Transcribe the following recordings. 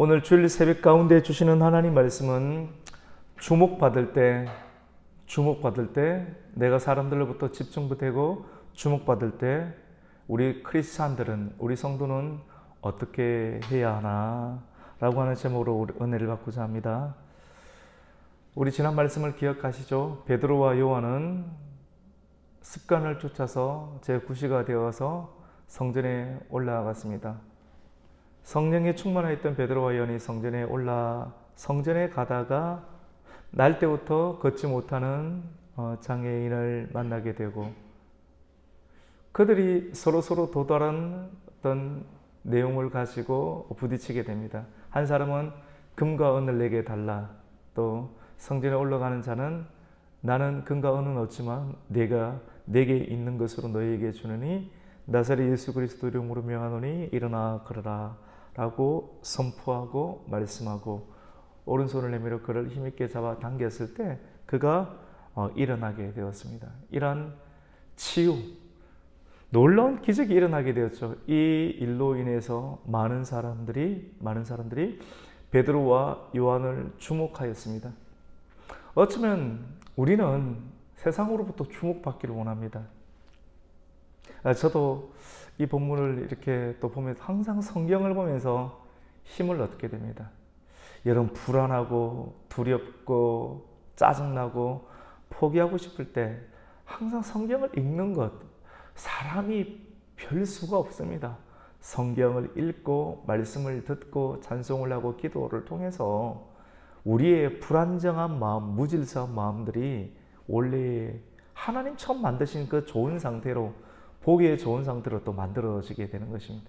오늘 주일 새벽 가운데 주시는 하나님 말씀은 주목받을 때, 주목받을 때, 내가 사람들로부터 집중되고 주목받을 때, 우리 크리스찬들은, 우리 성도는 어떻게 해야 하나? 라고 하는 제목으로 은혜를 받고자 합니다. 우리 지난 말씀을 기억하시죠? 베드로와 요한은 습관을 쫓아서 제9시가 되어서 성전에 올라갔습니다. 성령에 충만하였던 베드로와 요한이 성전에 올라 성전에 가다가 날 때부터 걷지 못하는 어, 장애인을 만나게 되고 그들이 서로 서로 도달한 어떤 내용을 가지고 부딪히게 됩니다. 한 사람은 금과 은을 내게 달라. 또 성전에 올라가는 자는 나는 금과 은은 없지만 내가 내게 있는 것으로 너희에게 주느니 나사렛 예수 그리스도 이름으로 명하노니 일어나 걸어라 라고 선포하고 말씀하고 오른손을 내밀어 그를 힘있게 잡아 당겼을 때 그가 어, 일어나게 되었습니다. 이러한 치유, 놀라운 기적이 일어나게 되었죠. 이 일로 인해서 많은 사람들이 많은 사람들이 베드로와 요한을 주목하였습니다. 어쩌면 우리는 세상으로부터 주목받기를 원합니다. 아, 저도 이 본문을 이렇게 또 보면서 항상 성경을 보면서 힘을 얻게 됩니다. 여러분 불안하고 두렵고 짜증나고 포기하고 싶을 때 항상 성경을 읽는 것 사람이 별 수가 없습니다. 성경을 읽고 말씀을 듣고 찬송을 하고 기도를 통해서 우리의 불안정한 마음, 무질서한 마음들이 원래 하나님 처음 만드신 그 좋은 상태로 보기에 좋은 상태로 또 만들어지게 되는 것입니다.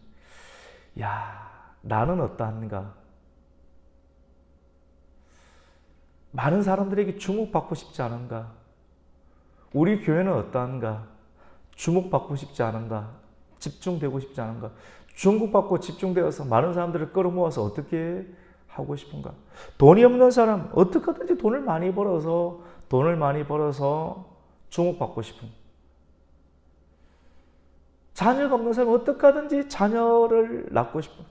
야, 나는 어떠한가? 많은 사람들에게 주목받고 싶지 않은가? 우리 교회는 어떠한가? 주목받고 싶지 않은가? 집중되고 싶지 않은가? 주목받고 집중되어서 많은 사람들을 끌어모아서 어떻게 하고 싶은가? 돈이 없는 사람 어떻게든지 돈을 많이 벌어서 돈을 많이 벌어서 주목받고 싶은 자녀가 없는 사람 어떻게 하든지 자녀를 낳고 싶어.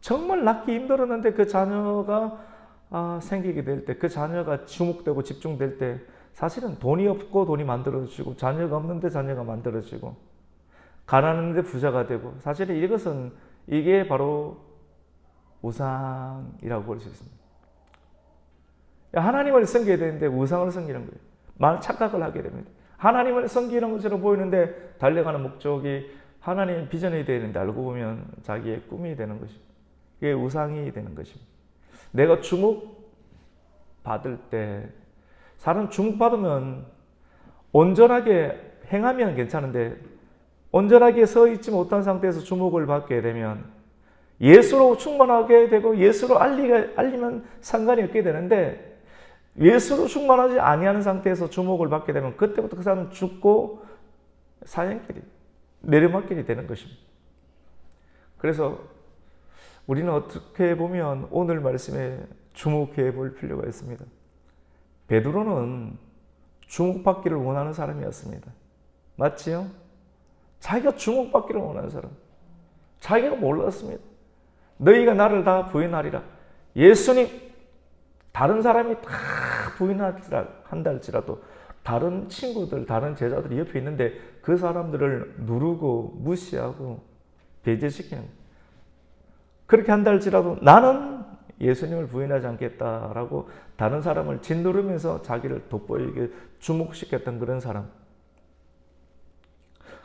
정말 낳기 힘들었는데 그 자녀가 아, 생기게 될 때, 그 자녀가 주목되고 집중될 때, 사실은 돈이 없고 돈이 만들어지고, 자녀가 없는데 자녀가 만들어지고, 가난한데 부자가 되고, 사실은 이것은 이게 바로 우상이라고 볼 수 있습니다. 하나님을 섬겨야 되는데 우상을 섬기는 거예요. 말 착각을 하게 됩니다. 하나님을 섬기는 것으로 보이는데 달려가는 목적이 하나님 비전이 되는데 알고 보면 자기의 꿈이 되는 것입니다. 이게 우상이 되는 것입니다. 내가 주목 받을 때 사람 주목 받으면 온전하게 행하면 괜찮은데 온전하게 서 있지 못한 상태에서 주목을 받게 되면 예수로 충만하게 되고 예수로 알리가, 알리면 상관이 없게 되는데 예수로 충만하지 아니하는 상태에서 주목을 받게 되면 그때부터 그 사람은 죽고 사형길이 내리막길이 되는 것입니다. 그래서 우리는 어떻게 보면 오늘 말씀에 주목해 볼 필요가 있습니다. 베드로는 주목받기를 원하는 사람이었습니다. 맞지요? 자기가 주목받기를 원하는 사람. 자기가 몰랐습니다. 너희가 나를 다 부인하리라. 예수님 다른 사람이 다 부인한다 할지라도 다른 친구들, 다른 제자들이 옆에 있는데 그 사람들을 누르고 무시하고 배제시키는 그렇게 한다 할지라도 나는 예수님을 부인하지 않겠다라고 다른 사람을 짓누르면서 자기를 돋보이게 주목시켰던 그런 사람.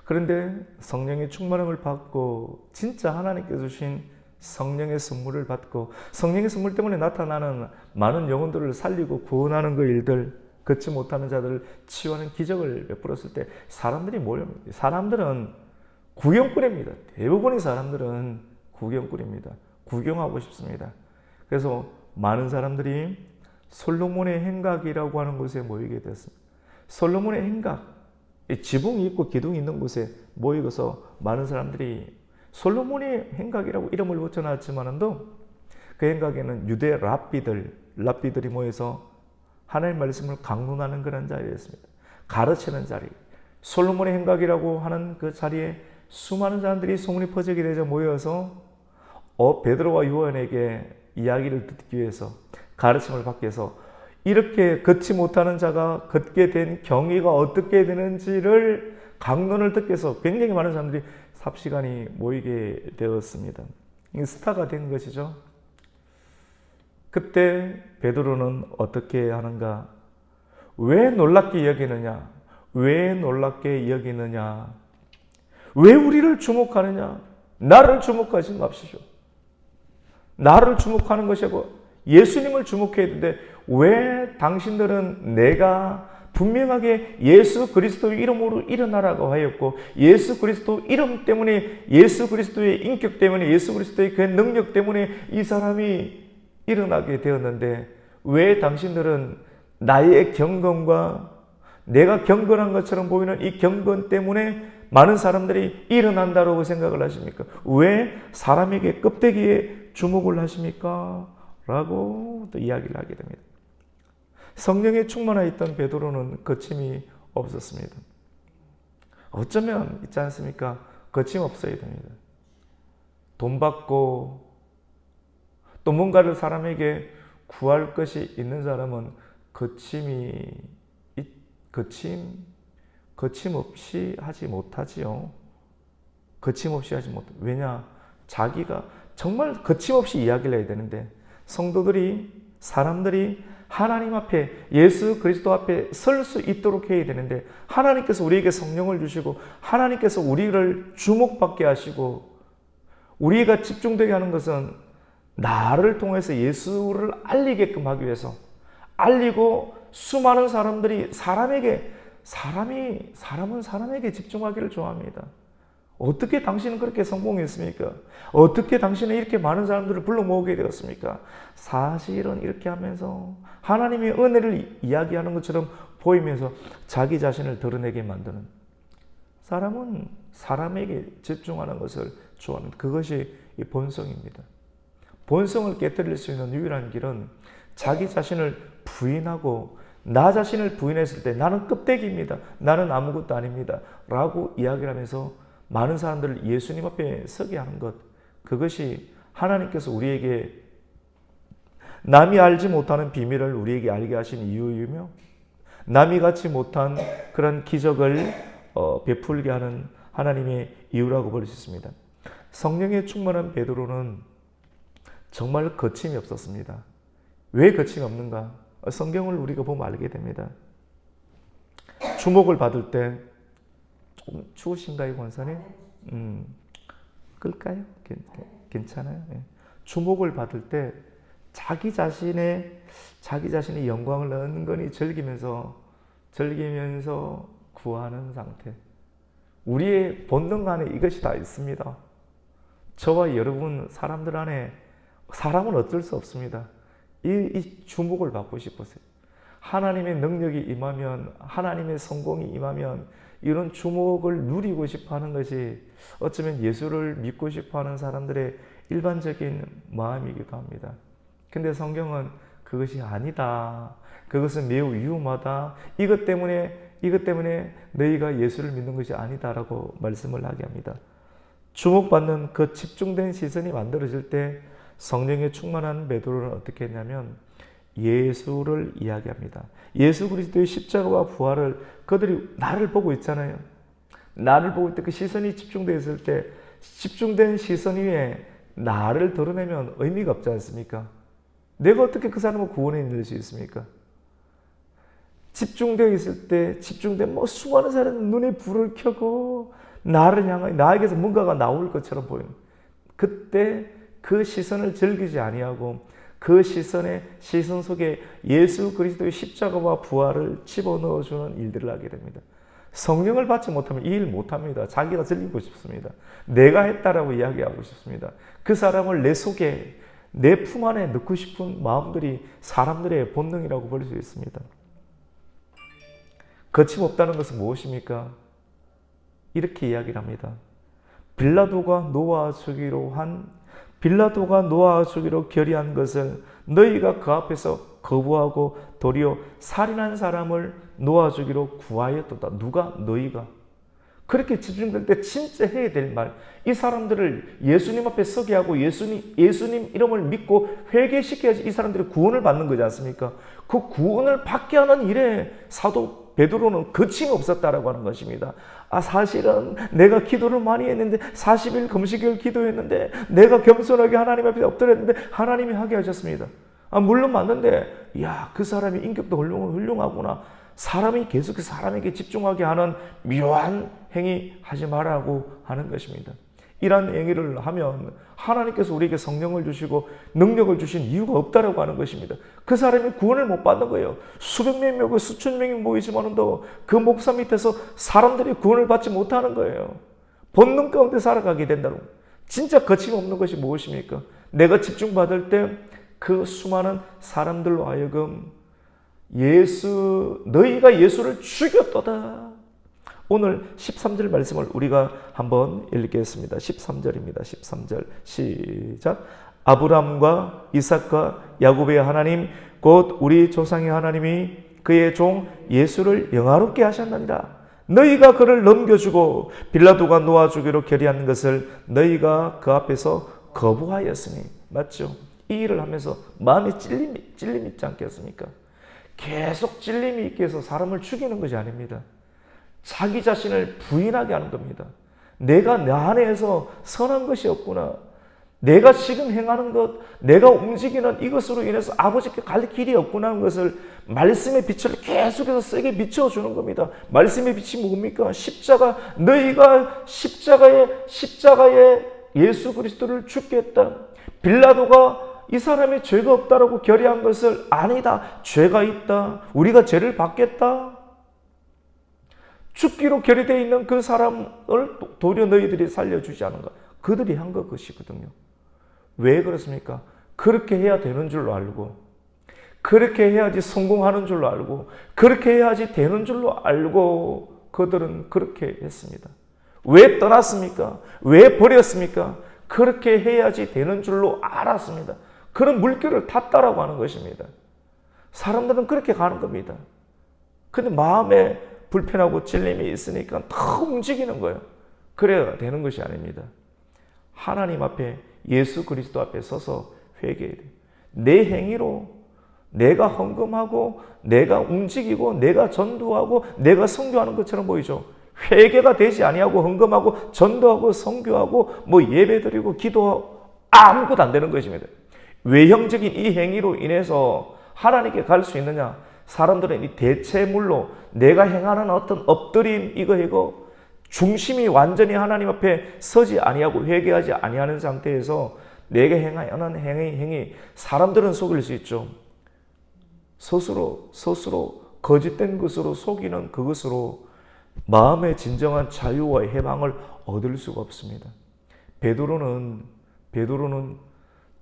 그런데 성령의 충만함을 받고 진짜 하나님께 주신 성령의 선물을 받고 성령의 선물 때문에 나타나는 많은 영혼들을 살리고 구원하는 그 일들 걷지 못하는 자들을 치유하는 기적을 베풀었을 때 사람들이 모여니다 사람들은 구경꾼입니다. 대부분의 사람들은 구경꾼입니다. 구경하고 싶습니다. 그래서 많은 사람들이 솔로몬의 행각이라고 하는 곳에 모이게 됐습니다. 솔로몬의 행각, 지붕이 있고 기둥이 있는 곳에 모이고서 많은 사람들이 솔로몬의 행각이라고 이름을 붙여놨지만도 그 행각에는 유대 랍비들, 랍비들이 모여서 하나님의 말씀을 강론하는 그런 자리였습니다. 가르치는 자리. 솔로몬의 행각이라고 하는 그 자리에 수많은 사람들이 소문이 퍼지게 되자 모여서 어 베드로와 요한에게 이야기를 듣기 위해서 가르침을 받기 위해서 이렇게 걷지 못하는 자가 걷게 된 경위가 어떻게 되는지를 강론을 듣기 위해서 굉장히 많은 사람들이 삽시간이 모이게 되었습니다. 스타가 된 것이죠. 그때 베드로는 어떻게 하는가? 왜 놀랍게 여기느냐? 왜 놀랍게 여기느냐? 왜 우리를 주목하느냐? 나를 주목하지 맙시오. 나를 주목하는 것이 고 예수님을 주목해야 되는데 왜 당신들은 내가 분명하게 예수 그리스도 이름으로 일어나라고 하였고 예수 그리스도 이름 때문에 예수 그리스도의 인격 때문에 예수 그리스도의 그 능력 때문에 이 사람이 일어나게 되었는데 왜 당신들은 나의 경건과 내가 경건한 것처럼 보이는 이 경건 때문에 많은 사람들이 일어난다고 생각을 하십니까? 왜 사람에게 껍데기에 주목을 하십니까? 라고 또 이야기를 하게 됩니다. 성령에 충만하여 있던 베드로는 거침이 없었습니다. 어쩌면 있지 않습니까? 거침 없어야 됩니다. 돈 받고 또 뭔가를 사람에게 구할 것이 있는 사람은 거침이 거침 거침없이 하지 못하지요. 거침없이 하지 못. 왜냐? 자기가 정말 거침없이 이야기를 해야 되는데 성도들이 사람들이 하나님 앞에 예수 그리스도 앞에 설 수 있도록 해야 되는데 하나님께서 우리에게 성령을 주시고 하나님께서 우리를 주목받게 하시고 우리가 집중되게 하는 것은 나를 통해서 예수를 알리게끔 하기 위해서 알리고 수많은 사람들이 사람에게 사람이 사람은 사람에게 집중하기를 좋아합니다. 어떻게 당신은 그렇게 성공했습니까? 어떻게 당신은 이렇게 많은 사람들을 불러 모으게 되었습니까? 사실은 이렇게 하면서 하나님의 은혜를 이야기하는 것처럼 보이면서 자기 자신을 드러내게 만드는 사람은 사람에게 집중하는 것을 좋아합니다. 그것이 본성입니다. 본성을 깨뜨릴 수 있는 유일한 길은 자기 자신을 부인하고 나 자신을 부인했을 때 나는 껍데기입니다. 나는 아무것도 아닙니다. 라고 이야기를 하면서 많은 사람들을 예수님 앞에 서게 하는 것. 그것이 하나님께서 우리에게 남이 알지 못하는 비밀을 우리에게 알게 하신 이유이며 남이 갖지 못한 그런 기적을 어, 베풀게 하는 하나님의 이유라고 볼 수 있습니다. 성령에 충만한 베드로는 정말 거침이 없었습니다. 왜 거침이 없는가? 성경을 우리가 보면 알게 됩니다. 주목을 받을 때 조금 추우신가요, 권사님? 음, 끌까요? 괜찮아요. 네. 주목을 받을 때 자기 자신의 자기 자신의 영광을 은근히 즐기면서 즐기면서 구하는 상태. 우리의 본능 안에 이것이 다 있습니다. 저와 여러분 사람들 안에 사람은 어쩔 수 없습니다. 이, 이 주목을 받고 싶으세요. 하나님의 능력이 임하면 하나님의 성공이 임하면 이런 주목을 누리고 싶어 하는 것이 어쩌면 예수를 믿고 싶어 하는 사람들의 일반적인 마음이기도 합니다. 근데 성경은 그것이 아니다. 그것은 매우 위험하다. 이것 때문에 이것 때문에 너희가 예수를 믿는 것이 아니다라고 말씀을 하게 합니다. 주목받는 그 집중된 시선이 만들어질 때 성령에 충만한 베드로는 어떻게 했냐면 예수를 이야기합니다. 예수 그리스도의 십자가와 부활을 그들이 나를 보고 있잖아요. 나를 보고 있을 때그 시선이 집중되어 있을 때 집중된 시선 위에 나를 드러내면 의미가 없지 않습니까? 내가 어떻게 그 사람을 구원해 낼 수 있습니까? 집중되어 있을 때 집중된 뭐 수많은 사람 눈에 불을 켜고 나를 향하여 나에게서 뭔가가 나올 것처럼 보이는 그때 그 시선을 즐기지 아니하고 그 시선의 시선 속에 예수 그리스도의 십자가와 부활을 집어넣어 주는 일들을 하게 됩니다. 성령을 받지 못하면 이 일 못합니다. 자기가 즐기고 싶습니다. 내가 했다라고 이야기하고 싶습니다. 그 사람을 내 속에 내 품 안에 넣고 싶은 마음들이 사람들의 본능이라고 볼 수 있습니다. 거침없다는 것은 무엇입니까? 이렇게 이야기를 합니다. 빌라도가 놓아 주기로 한 빌라도가 놓아주기로 결의한 것은 너희가 그 앞에서 거부하고 도리어 살인한 사람을 놓아주기로 구하였도다. 누가? 너희가. 그렇게 집중될 때 진짜 해야 될 말. 이 사람들을 예수님 앞에 서게 하고 예수님, 예수님 이름을 믿고 회개시켜야지 이 사람들이 구원을 받는 거지 않습니까? 그 구원을 받게 하는 일에 사도 베드로는 거침이 없었다라고 하는 것입니다. 아, 사실은 내가 기도를 많이 했는데 40일 금식을 기도했는데 내가 겸손하게 하나님 앞에 엎드렸는데 하나님이 하게 하셨습니다. 아, 물론 맞는데 야, 그 사람이 인격도 훌륭, 훌륭하구나. 사람이 계속해서 사람에게 집중하게 하는 묘한 행위 하지 말라고 하는 것입니다. 이러한 행위를 하면 하나님께서 우리에게 성령을 주시고 능력을 주신 이유가 없다라고 하는 것입니다. 그 사람이 구원을 못 받는 거예요. 수백 명이 모이고 수천 명이 모이지만도 그 목사 밑에서 사람들이 구원을 받지 못하는 거예요. 본능 가운데 살아가게 된다고. 진짜 거침없는 것이 무엇입니까? 내가 집중받을 때 그 수많은 사람들로 하여금 예수, 너희가 예수를 죽였도다. 오늘 13절 말씀을 우리가 한번 읽겠습니다. 13절입니다. 13절 시작. 아브람과 이삭과 야곱의 하나님 곧 우리 조상의 하나님이 그의 종 예수를 영화롭게 하셨느니라. 너희가 그를 넘겨주고 빌라도가 놓아주기로 결의한 것을 너희가 그 앞에서 거부하였으니 맞죠? 이 일을 하면서 마음에 찔림이, 찔림 있지 않겠습니까? 계속 찔림이 있게 해서 사람을 죽이는 것이 아닙니다. 자기 자신을 부인하게 하는 겁니다. 내가 내 안에서 선한 것이 없구나. 내가 지금 행하는 것, 내가 움직이는 이것으로 인해서 아버지께 갈 길이 없구나 하는 것을 말씀의 빛을 계속해서 세게 비춰주는 겁니다. 말씀의 빛이 뭡니까? 십자가, 너희가 십자가에, 십자가에 예수 그리스도를 죽겠다. 빌라도가 이 사람이 죄가 없다라고 결의한 것을 아니다. 죄가 있다. 우리가 죄를 받겠다. 죽기로 결의되어 있는 그 사람을 도리어 너희들이 살려주지 않은 것. 그들이 한 것이거든요. 왜 그렇습니까? 그렇게 해야 되는 줄로 알고, 그렇게 해야지 성공하는 줄로 알고, 그렇게 해야지 되는 줄로 알고, 그들은 그렇게 했습니다. 왜 떠났습니까? 왜 버렸습니까? 그렇게 해야지 되는 줄로 알았습니다. 그런 물결을 탔다라고 하는 것입니다. 사람들은 그렇게 가는 겁니다. 근데 마음에 불편하고 찔림이 있으니까 더 움직이는 거예요. 그래야 되는 것이 아닙니다. 하나님 앞에 예수 그리스도 앞에 서서 회개해야 돼요. 내 행위로 내가 헌금하고 내가 움직이고 내가 전도하고 내가 선교하는 것처럼 보이죠. 회개가 되지 아니하고 헌금하고 전도하고 선교하고 뭐 예배드리고 기도하고 아무것도 안 되는 것입니다. 외형적인 이 행위로 인해서 하나님께 갈 수 있느냐? 사람들은 이 대체물로 내가 행하는 어떤 엎드림 이거 이거 중심이 완전히 하나님 앞에 서지 아니하고 회개하지 아니하는 상태에서 내가 행하는 행위 행위 사람들은 속일 수 있죠. 스스로 스스로 거짓된 것으로 속이는 그것으로 마음의 진정한 자유와 해방을 얻을 수가 없습니다. 베드로는 베드로는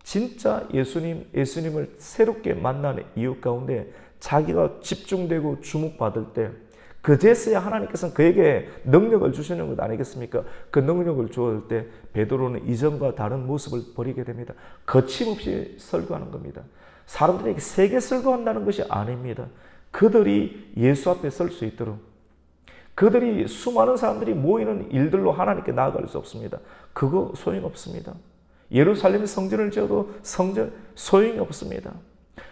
진짜 예수님 예수님을 새롭게 만나는 이유 가운데 자기가 집중되고 주목받을 때 그제서야 하나님께서는 그에게 능력을 주시는 것 아니겠습니까? 그 능력을 주었을 때 베드로는 이전과 다른 모습을 버리게 됩니다. 거침없이 설교하는 겁니다. 사람들에게 세게 설교한다는 것이 아닙니다. 그들이 예수 앞에 설 수 있도록 그들이 수많은 사람들이 모이는 일들로 하나님께 나아갈 수 없습니다. 그거 소용 없습니다. 예루살렘 성전을 지어도 성전 소용이 없습니다.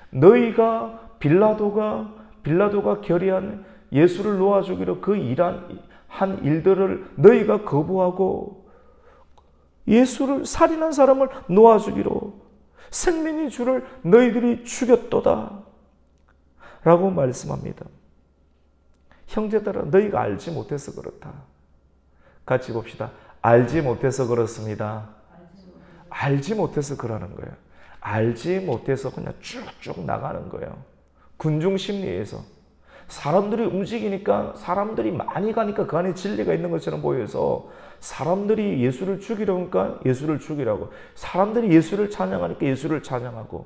너희가 빌라도가 빌라도가 결의한 예수를 놓아 주기로 그 일한 한 일들을 너희가 거부하고 예수를 살인한 사람을 놓아 주기로 생명의 주를 너희들이 죽였도다. 라고 말씀합니다. 형제들아, 너희가 알지 못해서 그렇다. 같이 봅시다. 알지 못해서 그렇습니다. 알지 못해서 그러는 거예요. 알지 못해서 그냥 쭉쭉 나가는 거예요. 군중 심리에서. 사람들이 움직이니까 사람들이 많이 가니까 그 안에 진리가 있는 것처럼 보여서 사람들이 예수를 죽이려니까 예수를 죽이라고 사람들이 예수를 찬양하니까 예수를 찬양하고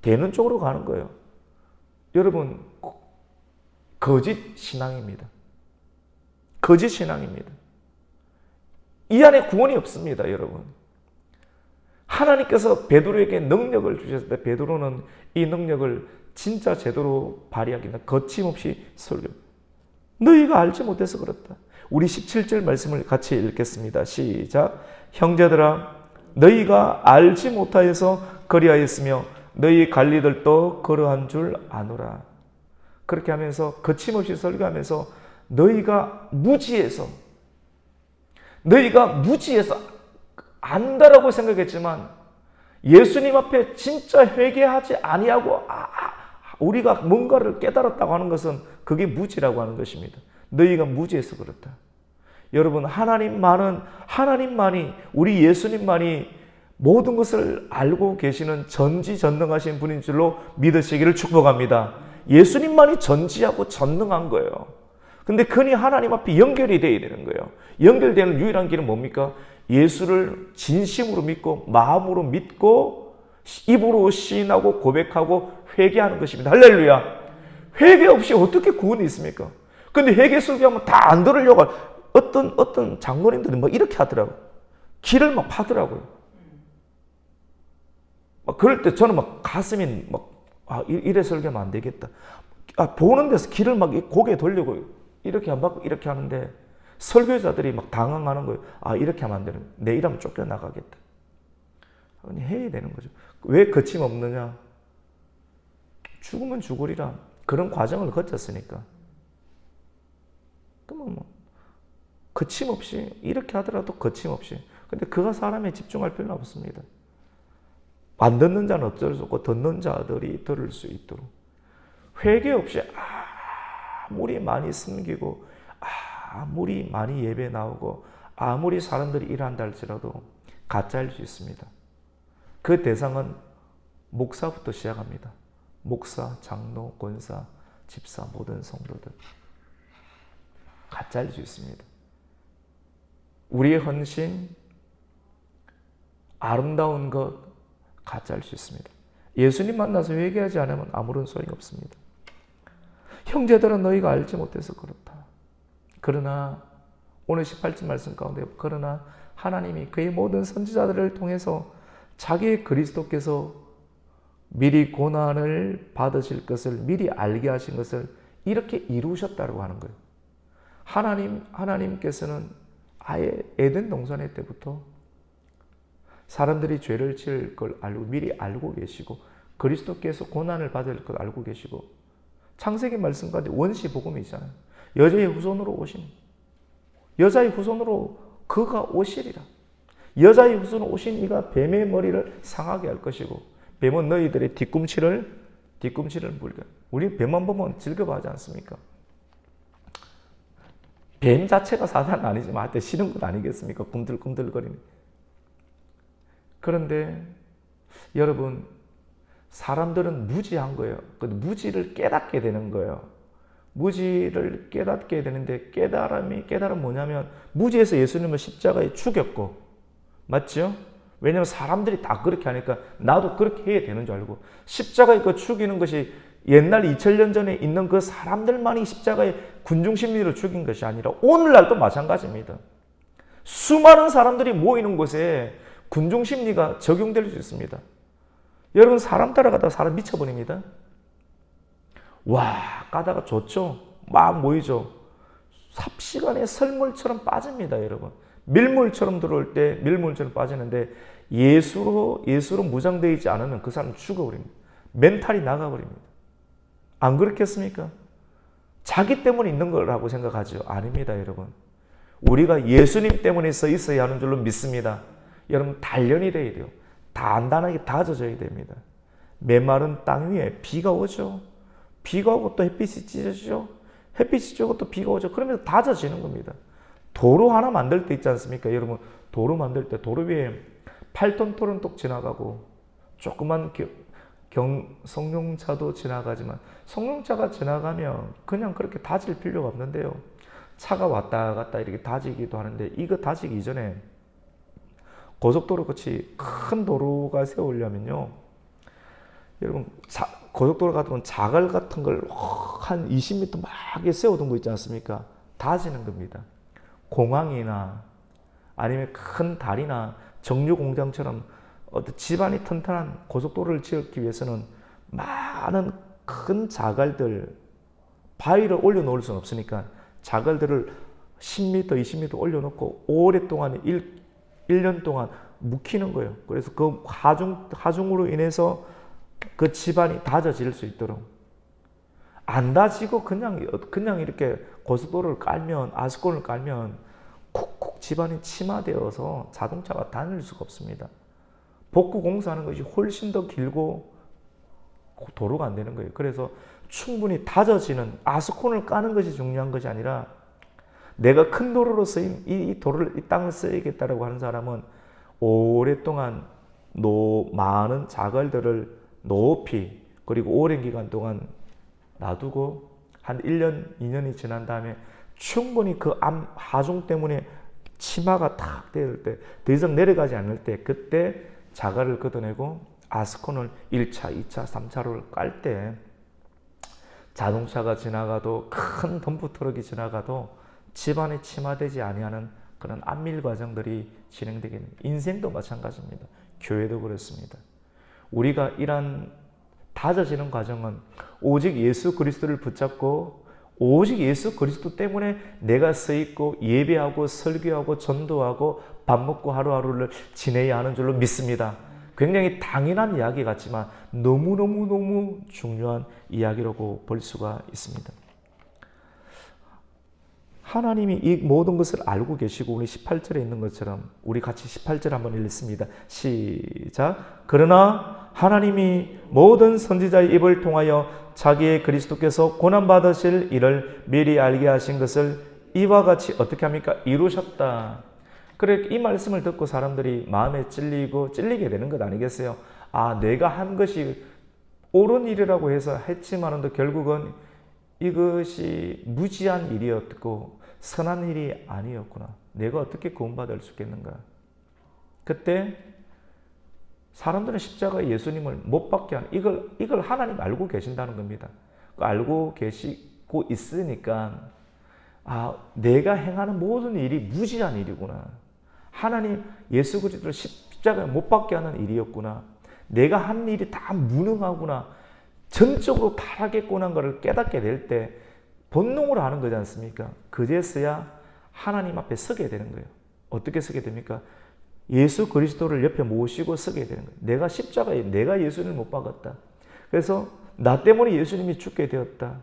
되는 쪽으로 가는 거예요. 여러분 거짓 신앙입니다. 거짓 신앙입니다. 이 안에 구원이 없습니다, 여러분. 하나님께서 베드로에게 능력을 주셨을 때 베드로는 이 능력을 진짜 제대로 발휘하기는 거침없이 설교. 너희가 알지 못해서 그렇다. 우리 17절 말씀을 같이 읽겠습니다. 시작. 형제들아 너희가 알지 못하여서 그리하였으며 너희 관리들도 그러한 줄 아노라. 그렇게 하면서 거침없이 설교하면서 너희가 무지해서 너희가 무지해서 안다라고 생각했지만 예수님 앞에 진짜 회개하지 아니하고 아, 아, 우리가 뭔가를 깨달았다고 하는 것은 그게 무지라고 하는 것입니다. 너희가 무지해서 그렇다. 여러분 하나님만은 하나님만이 우리 예수님만이 모든 것을 알고 계시는 전지전능하신 분인 줄로 믿으시기를 축복합니다. 예수님만이 전지하고 전능한 거예요. 근데 그니 하나님 앞에 연결이 돼야 되는 거예요. 연결되는 유일한 길은 뭡니까? 예수를 진심으로 믿고 마음으로 믿고 입으로 시인하고 고백하고 회개하는 것입니다. 할렐루야. 회개 없이 어떻게 구원이 있습니까? 근데 회개 설교하면 다 안 들으려고 어떤 어떤 장로님들이 뭐 이렇게 하더라고. 길을 막 파더라고요. 막 그럴 때 저는 막 가슴이 막 아, 이래 설교하면 안 되겠다. 아, 보는 데서 길을 막 고개 돌리고 이렇게 안 받고 이렇게 하는데 설교자들이 막 당황하는 거예요. 아, 이렇게 하면 안 되는. 내 일하면 쫓겨나가겠다. 해야 되는 거죠. 왜 거침없느냐? 죽으면 죽으리라. 그런 과정을 거쳤으니까. 그러면 뭐, 거침없이, 이렇게 하더라도 거침없이. 근데 그가 사람에 집중할 필요는 없습니다. 안 듣는 자는 어쩔 수 없고, 듣는 자들이 들을 수 있도록. 회개 없이 아무리 많이 숨기고, 아무리 많이 예배 나오고, 아무리 사람들이 일한다 할지라도 가짜일 수 있습니다. 그 대상은 목사부터 시작합니다. 목사, 장로, 권사, 집사, 모든 성도들. 가짜일 수 있습니다. 우리의 헌신, 아름다운 것, 가짜일 수 있습니다. 예수님 만나서 회개하지 않으면 아무런 소용이 없습니다. 형제들은 너희가 알지 못해서 그렇다. 그러나 오늘 18절 말씀 가운데 그러나 하나님이 그의 모든 선지자들을 통해서 자기 그리스도께서 미리 고난을 받으실 것을 미리 알게 하신 것을 이렇게 이루셨다고 하는 거예요. 하나님 하나님께서는 아예 에덴 동산의 때부터 사람들이 죄를 지을 걸 알고 미리 알고 계시고 그리스도께서 고난을 받을 걸 알고 계시고 창세기 말씀 가운데 원시 복음이 있잖아요. 여자의 후손으로 오신 여자의 후손으로 그가 오시리라. 여자의 후손으로 오신 이가 뱀의 머리를 상하게 할 것이고 뱀은 너희들의 뒤꿈치를 뒤꿈치를 물게. 우리 뱀만 보면 즐거워하지 않습니까? 뱀 자체가 사탄은 아니지만 하여튼 싫은 것 아니겠습니까? 꿈틀꿈틀거리는. 그런데 여러분 사람들은 무지한 거예요. 그 무지를 깨닫게 되는 거예요. 무지를 깨닫게 되는데 깨달음이 깨달음 뭐냐면 무지에서 예수님을 십자가에 죽였고 맞죠? 왜냐하면 사람들이 다 그렇게 하니까 나도 그렇게 해야 되는 줄 알고 십자가에 그 죽이는 것이 옛날 2000년 전에 있는 그 사람들만이 십자가에 군중심리로 죽인 것이 아니라 오늘날도 마찬가지입니다. 수많은 사람들이 모이는 곳에 군중심리가 적용될 수 있습니다. 여러분 사람 따라가다 사람 미쳐버립니다. 와 까다가 좋죠. 막 모이죠. 삽시간에 설물처럼 빠집니다, 여러분. 밀물처럼 들어올 때 밀물처럼 빠지는데 예수로 예수로 무장되어 있지 않으면 그 사람 죽어버립니다. 멘탈이 나가버립니다. 안 그렇겠습니까? 자기 때문에 있는 거라고 생각하죠. 아닙니다, 여러분. 우리가 예수님 때문에 서 있어야 하는 줄로 믿습니다. 여러분 단련이 돼야 돼요. 단단하게 다져져야 됩니다. 메마른 땅 위에 비가 오죠. 비가 오고 또 햇빛이 찢어지죠. 햇빛이 찌고 또 비가 오죠. 그러면서 다져지는 겁니다. 도로 하나 만들 때 있지 않습니까? 여러분 도로 만들 때 도로 위에 8톤 토론똑 지나가고 조그만 경, 성룡차도 지나가지만 성룡차가 지나가면 그냥 그렇게 다질 필요가 없는데요. 차가 왔다 갔다 이렇게 다지기도 하는데 이거 다지기 이전에 고속도로 같이 큰 도로가 세우려면요. 여러분 자, 고속도로 같은 건 자갈 같은 걸 한 20m 막 세워둔 거 있지 않습니까? 다지는 겁니다. 공항이나 아니면 큰 다리나 정유 공장처럼 어떤 집안이 튼튼한 고속도로를 지었기 위해서는 많은 큰 자갈들 바위를 올려놓을 수는 없으니까 자갈들을 10m, 20m 올려놓고 오랫동안 1, 1년 동안 묵히는 거예요. 그래서 그 하중, 하중으로 인해서 그 집안이 다져질 수 있도록 안 다지고 그냥 그냥 이렇게 고속도로를 깔면 아스콘을 깔면 콕콕 집안이 침하되어서 자동차가 다닐 수가 없습니다. 복구 공사하는 것이 훨씬 더 길고 도로가 안 되는 거예요. 그래서 충분히 다져지는 아스콘을 까는 것이 중요한 것이 아니라 내가 큰 도로로 쓰인 이, 이 도로를 이 땅을 써야겠다라고 하는 사람은 오랫동안 노, 많은 자갈들을 높이 그리고 오랜 기간 동안 놔두고 한 1년, 2년이 지난 다음에 충분히 그 암 하중 때문에 치마가 탁 되을 때, 더 이상 내려가지 않을 때, 그때 자갈을 걷어내고 아스콘을 1차, 2차, 3차로를 깔때 자동차가 지나가도 큰 덤프 트럭이 지나가도 집안에 침하되지 아니하는 그런 안밀 과정들이 진행되게 됩니다. 인생도 마찬가지입니다. 교회도 그렇습니다. 우리가 이런 다져지는 과정은 오직 예수 그리스도를 붙잡고 오직 예수 그리스도 때문에 내가 서 있고 예배하고 설교하고 전도하고 밥 먹고 하루하루를 지내야 하는 줄로 믿습니다. 굉장히 당연한 이야기 같지만 너무너무너무 중요한 이야기라고 볼 수가 있습니다. 하나님이 이 모든 것을 알고 계시고 우리 18절에 있는 것처럼 우리 같이 18절 한번 읽습니다. 시작. 그러나 하나님이 모든 선지자의 입을 통하여 자기의 그리스도께서 고난 받으실 일을 미리 알게 하신 것을 이와 같이 어떻게 합니까? 이루셨다. 그래 이 말씀을 듣고 사람들이 마음에 찔리고 찔리게 되는 것 아니겠어요? 아, 내가 한 것이 옳은 일이라고 해서 했지만은 결국은 이것이 무지한 일이었고 선한 일이 아니었구나. 내가 어떻게 구원받을 수 있겠는가? 그때 사람들은 십자가에 예수님을 못 박게 하는 이걸 이걸 하나님 알고 계신다는 겁니다. 알고 계시고 있으니까 아 내가 행하는 모든 일이 무지한 일이구나. 하나님 예수 그리스도를 십자가에 못 박게 하는 일이었구나. 내가 한 일이 다 무능하구나. 전적으로 타락했구나 것을 깨닫게 될 때 본능으로 하는 거지 않습니까? 그제서야 하나님 앞에 서게 되는 거예요. 어떻게 서게 됩니까? 예수 그리스도를 옆에 모시고 서게 되는 거예요. 내가 십자가에 내가 예수님을 못 박았다. 그래서 나 때문에 예수님이 죽게 되었다.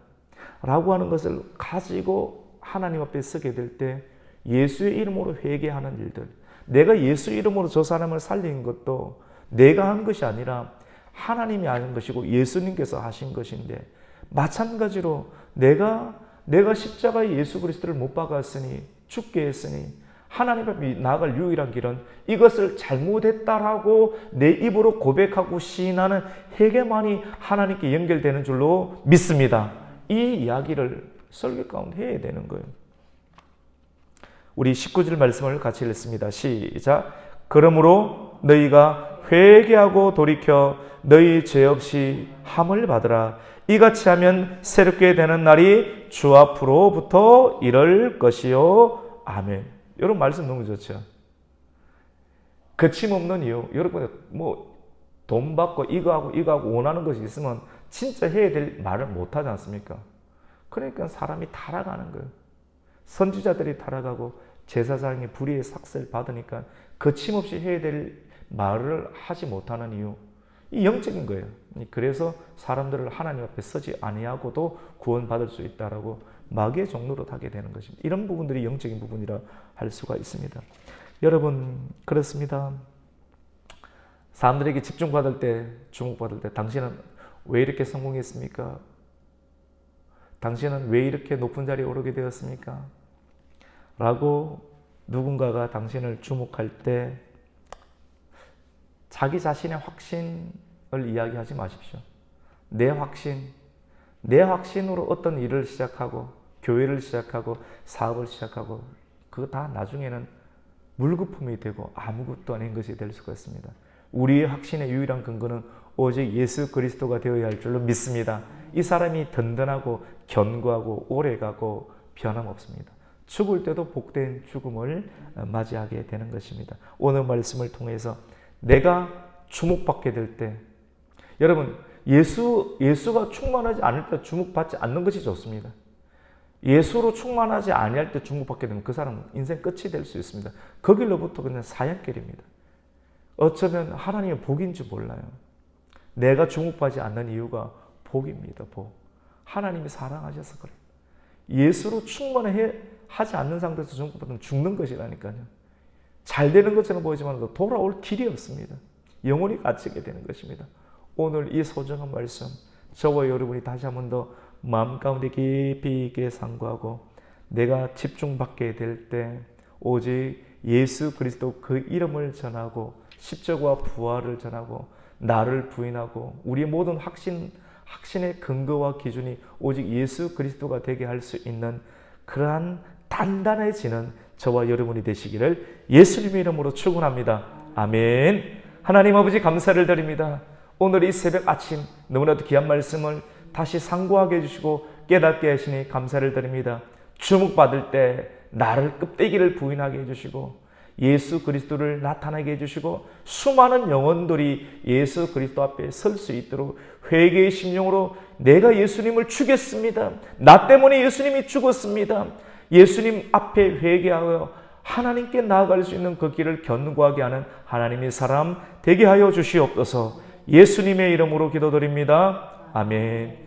라고 하는 것을 가지고 하나님 앞에 서게 될 때 예수의 이름으로 회개하는 일들. 내가 예수 이름으로 저 사람을 살린 것도 내가 한 것이 아니라 하나님이 하는 것이고 예수님께서 하신 것인데 마찬가지로 내가 내가 십자가에 예수 그리스도를 못 박았으니 죽게 했으니 하나님 앞에 나아갈 유일한 길은 이것을 잘못했다라고 내 입으로 고백하고 시인하는 회개만이 하나님께 연결되는 줄로 믿습니다. 이 이야기를 설교 가운데 해야 되는 거예요. 우리 19절 말씀을 같이 읽습니다. 시작. 그러므로 너희가 회개하고 돌이켜 너희 죄 없이 함을 받으라. 이같이 하면 새롭게 되는 날이 주 앞으로부터 이럴 것이요. 아멘. 여러분 말씀 너무 좋죠. 거침없는 이유. 여러분 뭐돈 받고 이거 하고 이거 하고 원하는 것이 있으면 진짜 해야 될 말을 못 하지 않습니까? 그러니까 사람이 타락하는 거예요. 선지자들이 타락하고 제사장이 불의의 삭슬 받으니까 거침없이 해야 될 말을 하지 못하는 이유. 이 영적인 거예요. 그래서 사람들을 하나님 앞에 서지 아니하고도 구원받을 수 있다라고 마귀의 종로로 타게 되는 것입니다. 이런 부분들이 영적인 부분이라 할 수가 있습니다. 여러분 그렇습니다. 사람들에게 집중받을 때, 주목받을 때 당신은 왜 이렇게 성공했습니까? 당신은 왜 이렇게 높은 자리에 오르게 되었습니까? 라고 누군가가 당신을 주목할 때 자기 자신의 확신을 이야기하지 마십시오. 내 확신, 내 확신으로 어떤 일을 시작하고 교회를 시작하고 사업을 시작하고 그거 다 나중에는 물거품이 되고 아무것도 아닌 것이 될 수가 있습니다. 우리의 확신의 유일한 근거는 오직 예수 그리스도가 되어야 할 줄로 믿습니다. 이 사람이 든든하고 견고하고 오래가고 변함없습니다. 죽을 때도 복된 죽음을 맞이하게 되는 것입니다. 오늘 말씀을 통해서 내가 주목받게 될 때, 여러분, 예수, 예수가 충만하지 않을 때 주목받지 않는 것이 좋습니다. 예수로 충만하지 아니할 때 중복받게 되면 그 사람은 인생 끝이 될 수 있습니다. 그 길로부터 그냥 사형길입니다. 어쩌면 하나님의 복인지 몰라요. 내가 중복받지 않는 이유가 복입니다. 복. 하나님이 사랑하셔서 그래요. 예수로 충만해 하지 않는 상태에서 중복받으면 죽는 것이라니까요. 잘 되는 것처럼 보이지만 돌아올 길이 없습니다. 영원히 갇히게 되는 것입니다. 오늘 이 소중한 말씀 저와 여러분이 다시 한 번 더 마음 가운데 깊이 있게 상고하고 내가 집중받게 될 때 오직 예수 그리스도 그 이름을 전하고 십자가와 부활을 전하고 나를 부인하고 우리의 모든 확신 확신의 근거와 기준이 오직 예수 그리스도가 되게 할 수 있는 그러한 단단해지는 저와 여러분이 되시기를 예수님의 이름으로 축원합니다. 아멘. 하나님 아버지 감사를 드립니다. 오늘 이 새벽 아침 너무나도 귀한 말씀을 다시 상고하게 해주시고 깨닫게 하시니 감사를 드립니다. 주목받을 때 나를 껍데기를 부인하게 해주시고 예수 그리스도를 나타나게 해주시고 수많은 영혼들이 예수 그리스도 앞에 설 수 있도록 회개의 심령으로 내가 예수님을 죽였습니다. 나 때문에 예수님이 죽었습니다. 예수님 앞에 회개하여 하나님께 나아갈 수 있는 그 길을 견고하게 하는 하나님의 사람 되게 하여 주시옵소서 예수님의 이름으로 기도드립니다. 아멘.